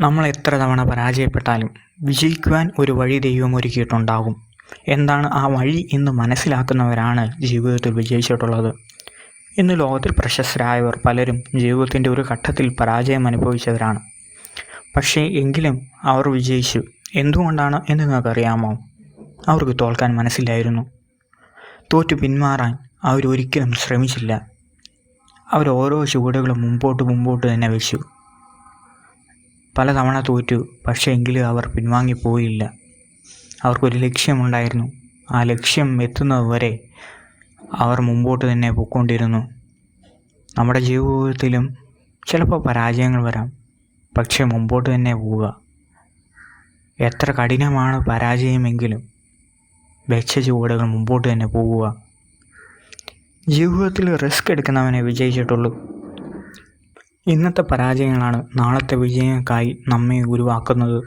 നമ്മൾ എത്ര തവണ പരാജയപ്പെട്ടാലും വിജയിക്കുവാൻ ഒരു വഴി ദൈവം ഒരുക്കിയിട്ടുണ്ടാകും എന്താണ് ആ വഴി എന്ന് മനസ്സിലാക്കുന്നവരാണ് ജീവിതത്തിൽ വിജയിച്ചിട്ടുള്ളത്. ഇന്ന് ലോകത്തിൽ പ്രശസ്തരായവർ പലരും ജീവിതത്തിന്റെ ഒരു ഘട്ടത്തിൽ പരാജയം അനുഭവിച്ചവരാണ്. പക്ഷേ എങ്കിലും അവർ വിജയിച്ചു. എന്തുകൊണ്ടാണ് എന്ന് നിങ്ങൾക്കറിയാമോ? അവർക്ക് തോൽക്കാൻ മനസ്സിലായിരുന്നു തോറ്റു പിന്മാറാൻ അവരൊരിക്കലും ശ്രമിച്ചില്ല. അവർ ഓരോ ചുവടുകളും മുമ്പോട്ട് മുമ്പോട്ട് തന്നെ വെച്ചു. പലതവണ തോറ്റു പക്ഷേ എങ്കിലും അവർ പിൻവാങ്ങിപ്പോയില്ല. അവർക്കൊരു ലക്ഷ്യമുണ്ടായിരുന്നു. ആ ലക്ഷ്യം എത്തുന്നതുവരെ അവർ മുമ്പോട്ട് തന്നെ പൊയ്ക്കൊണ്ടിരുന്നു. നമ്മുടെ ജീവിതത്തിലും ചിലപ്പോൾ പരാജയങ്ങൾ വരാം പക്ഷേ മുമ്പോട്ട് തന്നെ പോവുക. എത്ര കഠിനമാണ് പരാജയമെങ്കിലും വെച്ച ചുവടുകൾ മുമ്പോട്ട് തന്നെ പോവുക ജീവിതത്തിൽ റിസ്ക് എടുക്കുന്നവനെ വിജയിച്ചിട്ടുള്ളൂ. ഇന്നത്തെ പരാജയങ്ങളാണ് നാളത്തെ വിജയങ്ങൾക്കായി നമ്മെ ഉരുവാക്കുന്നത്.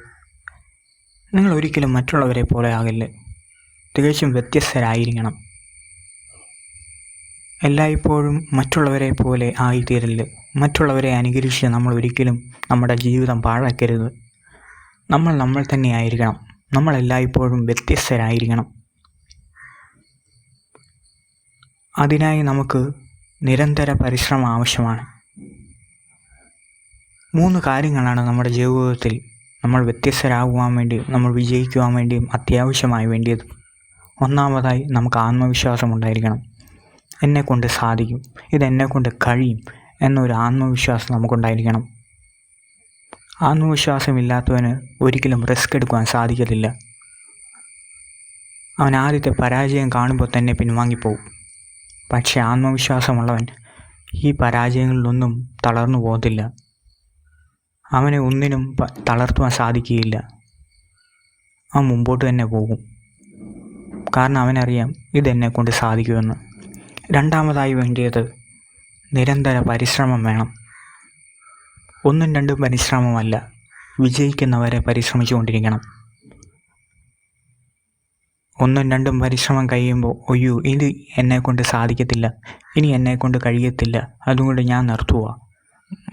നിങ്ങൾ ഒരിക്കലും മറ്റുള്ളവരെ പോലെ ആകില്ല. തികച്ചും വ്യത്യസ്തരായിരിക്കണം. എല്ലായ്പ്പോഴും മറ്റുള്ളവരെ പോലെ ആയിത്തീരൽ മറ്റുള്ളവരെ അനുകരിച്ച് നമ്മൾ ഒരിക്കലും നമ്മുടെ ജീവിതം പാഴാക്കരുത്. നമ്മൾ നമ്മൾ തന്നെ ആയിരിക്കണം. നമ്മൾ എല്ലായ്പ്പോഴും വ്യത്യസ്തരായിരിക്കണം. അതിനായി നമുക്ക് നിരന്തര പരിശ്രമം ആവശ്യമാണ്. മൂന്ന് കാര്യങ്ങളാണ് നമ്മുടെ ജീവിതത്തിൽ നമ്മൾ വ്യത്യസ്തരാകുവാൻ വേണ്ടിയും നമ്മൾ വിജയിക്കുവാൻ വേണ്ടിയും അത്യാവശ്യമായി വേണ്ടിയത്. ഒന്നാമതായി നമുക്ക് ആത്മവിശ്വാസം ഉണ്ടായിരിക്കണം. എന്നെക്കൊണ്ട് സാധിക്കും. ഇതെന്നെക്കൊണ്ട് കഴിയും എന്നൊരു ആത്മവിശ്വാസം നമുക്കുണ്ടായിരിക്കണം. ആത്മവിശ്വാസമില്ലാത്തവന് ഒരിക്കലും റിസ്ക് എടുക്കുവാൻ സാധിക്കത്തില്ല. അവൻ ആദ്യത്തെ പരാജയം കാണുമ്പോൾ തന്നെ പിൻവാങ്ങിപ്പോവും പക്ഷേ ആത്മവിശ്വാസമുള്ളവൻ ഈ പരാജയങ്ങളിലൊന്നും തളർന്നു പോകത്തില്ല. അവനെ ഒന്നിനും തളർത്തുവാൻ സാധിക്കുകയില്ല. അവൻ മുമ്പോട്ട് തന്നെ പോകും. കാരണം അവനറിയാം ഇതെന്നെ കൊണ്ട് സാധിക്കുമെന്ന്. രണ്ടാമതായി വേണ്ടിയത് നിരന്തര പരിശ്രമം വേണം. ഒന്നും രണ്ടും പരിശ്രമമല്ല. വിജയിക്കുന്നവരെ പരിശ്രമിച്ചുകൊണ്ടിരിക്കണം. ഒന്നും രണ്ടും പരിശ്രമം കഴിയുമ്പോൾ ഒയ്യോ ഇത് എന്നെക്കൊണ്ട് സാധിക്കത്തില്ല. ഇനി എന്നെക്കൊണ്ട് കഴിയത്തില്ല. അതുകൊണ്ട് ഞാൻ നിർത്തുക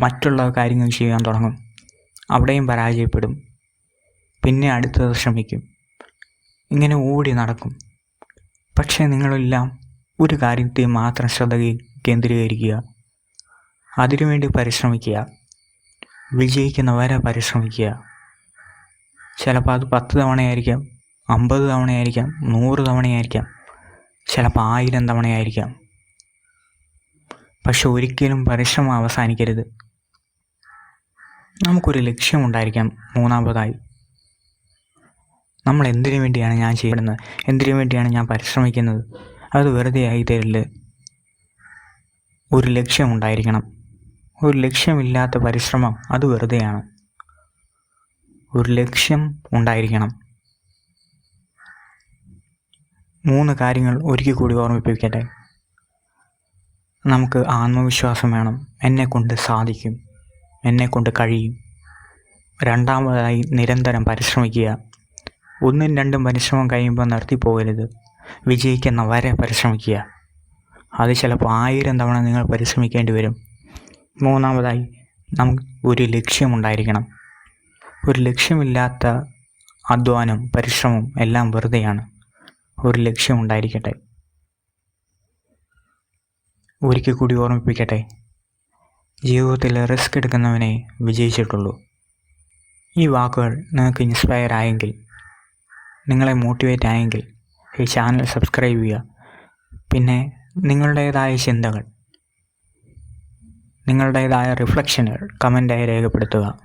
മറ്റുള്ള കാര്യങ്ങൾ ചെയ്യാൻ തുടങ്ങും. അവിടെയും പരാജയപ്പെടും. പിന്നെ അടുത്തത് ശ്രമിക്കും. ഇങ്ങനെ ഓടി നടക്കും. പക്ഷേ നിങ്ങളെല്ലാം ഒരു കാര്യത്തിൽ മാത്രം ശ്രദ്ധ കേന്ദ്രീകരിക്കുക. അതിനുവേണ്ടി പരിശ്രമിക്കുക. വിജയിക്കുന്നവരെ പരിശ്രമിക്കുക. ചിലപ്പോൾ അത് പത്ത് തവണയായിരിക്കാം അമ്പത് തവണയായിരിക്കാം നൂറ് തവണയായിരിക്കാം ചിലപ്പോൾ ആയിരം തവണയായിരിക്കാം. പക്ഷെ ഒരിക്കലും പരിശ്രമം അവസാനിക്കരുത്. നമുക്കൊരു ലക്ഷ്യമുണ്ടായിരിക്കാം മൂന്നാമതായി. നമ്മൾ എന്തിനു വേണ്ടിയാണ് ഞാൻ ചെയ്യുന്നത് എന്തിനു വേണ്ടിയാണ് ഞാൻ പരിശ്രമിക്കുന്നത്? അത് വെറുതെ ആയി തരില്ല ഒരു ലക്ഷ്യമുണ്ടായിരിക്കണം. ഒരു ലക്ഷ്യമില്ലാത്ത പരിശ്രമം അത് വെറുതെയാണ്. ഒരു ലക്ഷ്യം ഉണ്ടായിരിക്കണം. മൂന്ന് കാര്യങ്ങൾ ഒരിക്കൽ കൂടി ഓർമ്മിപ്പിക്കട്ടെ. നമുക്ക് ആത്മവിശ്വാസം വേണം. എന്നെക്കൊണ്ട് സാധിക്കും. എന്നെക്കൊണ്ട് കഴിയും. രണ്ടാമതായി നിരന്തരം പരിശ്രമിക്കുക. ഒന്നും രണ്ടും പരിശ്രമം കഴിയുമ്പോൾ നിർത്തിപ്പോകരുത് വിജയിക്കുന്ന വരെ പരിശ്രമിക്കുക. അത് ചിലപ്പോൾ ആയിരം തവണ നിങ്ങൾ പരിശ്രമിക്കേണ്ടി വരും. മൂന്നാമതായി നമുക്ക് ഒരു ലക്ഷ്യമുണ്ടായിരിക്കണം ഒരു ലക്ഷ്യമില്ലാത്ത അധ്വാനം പരിശ്രമം എല്ലാം വെറുതെയാണ്. ഒരു ലക്ഷ്യമുണ്ടായിരിക്കട്ടെ ഒരിക്കൽ കൂടി ഓർമ്മിപ്പിക്കട്ടെ. ജീവിതത്തിൽ റിസ്ക് എടുക്കുന്നവനെ വിജയിച്ചിട്ടുള്ളൂ. ഈ വാക്കുകൾ നിങ്ങൾക്ക് ഇൻസ്പയർ ആയെങ്കിൽ നിങ്ങളെ മോട്ടിവേറ്റ് ആയെങ്കിൽ ഈ ചാനൽ സബ്സ്ക്രൈബ് ചെയ്യുക. പിന്നെ നിങ്ങളുടേതായ ചിന്തകൾ നിങ്ങളുടേതായ റിഫ്ലക്ഷനുകൾ കമന്റായി രേഖപ്പെടുത്തുക.